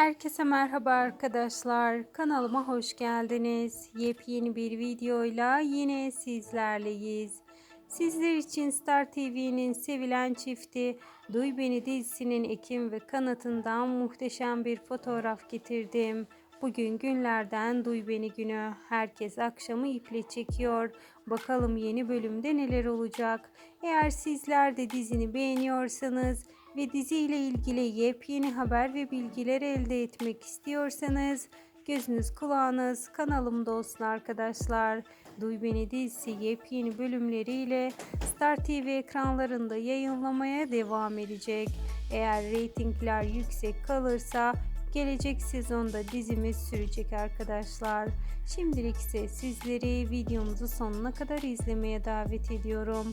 Herkese merhaba arkadaşlar. Kanalıma hoş geldiniz. Yepyeni bir videoyla yine sizlerleyiz. Sizler için Star TV'nin sevilen çifti Duy Beni dizisinin Ekim ve kanatından muhteşem bir fotoğraf getirdim. Bugün günlerden Duy Beni günü. Herkes akşamı iple çekiyor. Bakalım yeni bölümde neler olacak. Eğer sizler de dizini beğeniyorsanız ve dizi ile ilgili yepyeni haber ve bilgiler elde etmek istiyorsanız gözünüz kulağınız kanalımda olsun arkadaşlar. Duy Beni dizisi yepyeni bölümleriyle Star TV ekranlarında yayınlamaya devam edecek. Eğer reytingler yüksek kalırsa gelecek sezonda dizimiz sürecek arkadaşlar. Şimdilik ise sizleri videomuzu sonuna kadar izlemeye davet ediyorum.